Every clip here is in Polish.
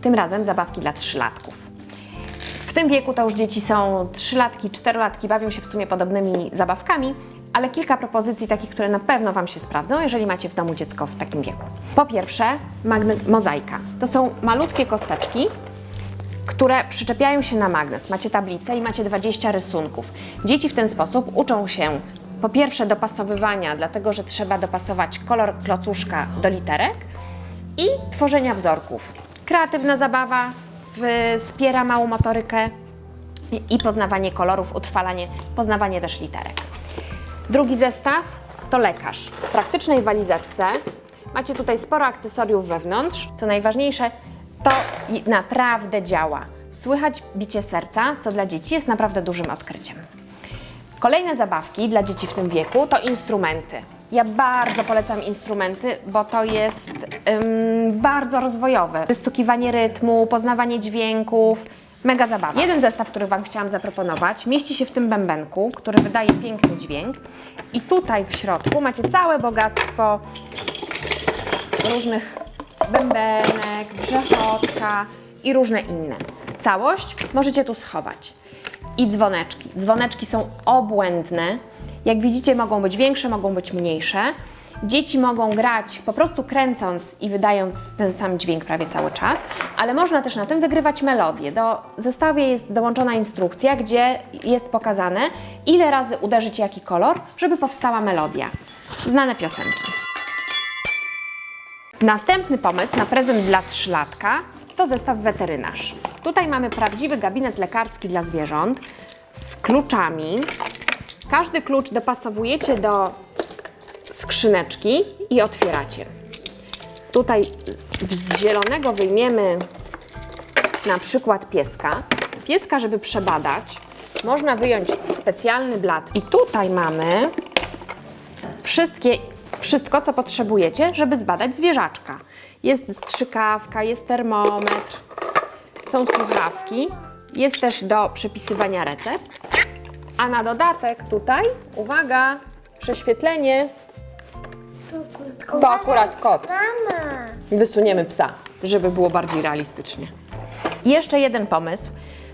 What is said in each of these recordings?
Tym razem zabawki dla trzylatków. W tym wieku to już dzieci są trzylatki, czterolatki, bawią się w sumie podobnymi zabawkami, ale kilka propozycji takich, które na pewno Wam się sprawdzą, jeżeli macie w domu dziecko w takim wieku. Po pierwsze, magnet mozaika. To są malutkie kosteczki, które przyczepiają się na magnes. Macie tablicę i macie 20 rysunków. Dzieci w ten sposób uczą się po pierwsze dopasowywania, dlatego że trzeba dopasować kolor klocuszka do literek i tworzenia wzorków. Kreatywna zabawa wspiera małą motorykę i- poznawanie kolorów, utrwalanie, poznawanie też literek. Drugi zestaw to lekarz. W praktycznej walizeczce macie tutaj sporo akcesoriów wewnątrz. Co najważniejsze, to naprawdę działa. Słychać bicie serca, co dla dzieci jest naprawdę dużym odkryciem. Kolejne zabawki dla dzieci w tym wieku to instrumenty. Ja bardzo polecam instrumenty, bo to jest ym, bardzo rozwojowe. Wystukiwanie rytmu, poznawanie dźwięków, mega zabawa. Jeden zestaw, który Wam chciałam zaproponować, mieści się w tym bębenku, który wydaje piękny dźwięk. I tutaj w środku macie całe bogactwo różnych bębenek, grzechotka i różne inne. Całość możecie tu schować. I dzwoneczki. Dzwoneczki są obłędne. Jak widzicie, mogą być większe, mogą być mniejsze. Dzieci mogą grać po prostu kręcąc i wydając ten sam dźwięk prawie cały czas, ale można też na tym wygrywać melodię. Do zestawu jest dołączona instrukcja, gdzie jest pokazane, ile razy uderzyć jaki kolor, żeby powstała melodia. Znane piosenki. Następny pomysł na prezent dla trzylatka to zestaw weterynarz. Tutaj mamy prawdziwy gabinet lekarski dla zwierząt z kluczami. Każdy klucz dopasowujecie do skrzyneczki i otwieracie. Tutaj z zielonego wyjmiemy na przykład pieska. Pieska, żeby przebadać, można wyjąć specjalny blat. I tutaj mamy wszystkie, wszystko, co potrzebujecie, żeby zbadać zwierzaczka. Jest strzykawka, jest termometr, są słuchawki, jest też do przepisywania recept. A na dodatek tutaj, uwaga, prześwietlenie, to akurat kot. Mama. Wysuniemy psa, żeby było bardziej realistycznie. Jeszcze jeden pomysł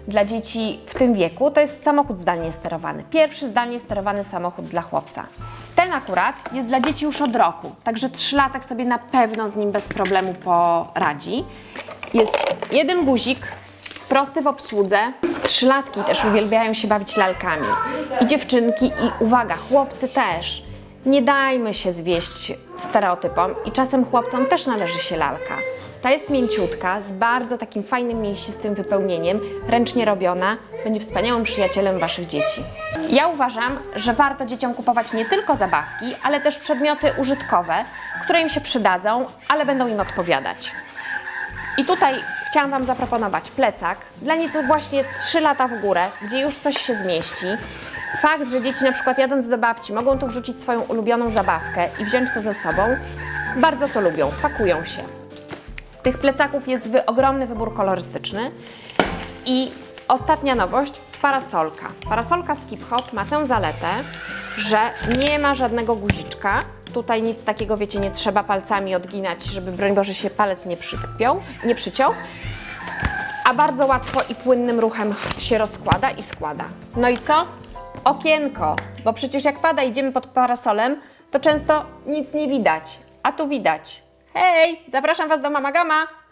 dla dzieci w tym wieku to jest samochód zdalnie sterowany. Pierwszy zdalnie sterowany samochód dla chłopca. Ten akurat jest dla dzieci już od roku, także trzylatek sobie na pewno z nim bez problemu poradzi. Jest jeden guzik, prosty w obsłudze. Trzylatki też uwielbiają się bawić lalkami. I dziewczynki, i uwaga, chłopcy też. Nie dajmy się zwieść stereotypom i czasem chłopcom też należy się lalka. Ta jest mięciutka, z bardzo takim fajnym, mięsistym wypełnieniem, ręcznie robiona, będzie wspaniałym przyjacielem Waszych dzieci. Ja uważam, że warto dzieciom kupować nie tylko zabawki, ale też przedmioty użytkowe, które im się przydadzą, ale będą im odpowiadać. I tutaj chciałam Wam zaproponować plecak dla nieco właśnie 3 lata w górę, gdzie już coś się zmieści. Fakt, że dzieci na przykład jadąc do babci mogą tu wrzucić swoją ulubioną zabawkę i wziąć to ze sobą, bardzo to lubią, pakują się. Tych plecaków jest wy, ogromny wybór kolorystyczny. I ostatnia nowość, parasolka. Parasolka z Hip Hop ma tę zaletę, że nie ma żadnego guziczka. Tutaj nic takiego, wiecie, nie trzeba palcami odginać, żeby broń Boże się palec nie przypiął, nie przyciął. A bardzo łatwo i płynnym ruchem się rozkłada i składa. No i co? Okienko, bo przecież jak pada, idziemy pod parasolem, to często nic nie widać, a tu widać. Hej, zapraszam Was do Mama Gama!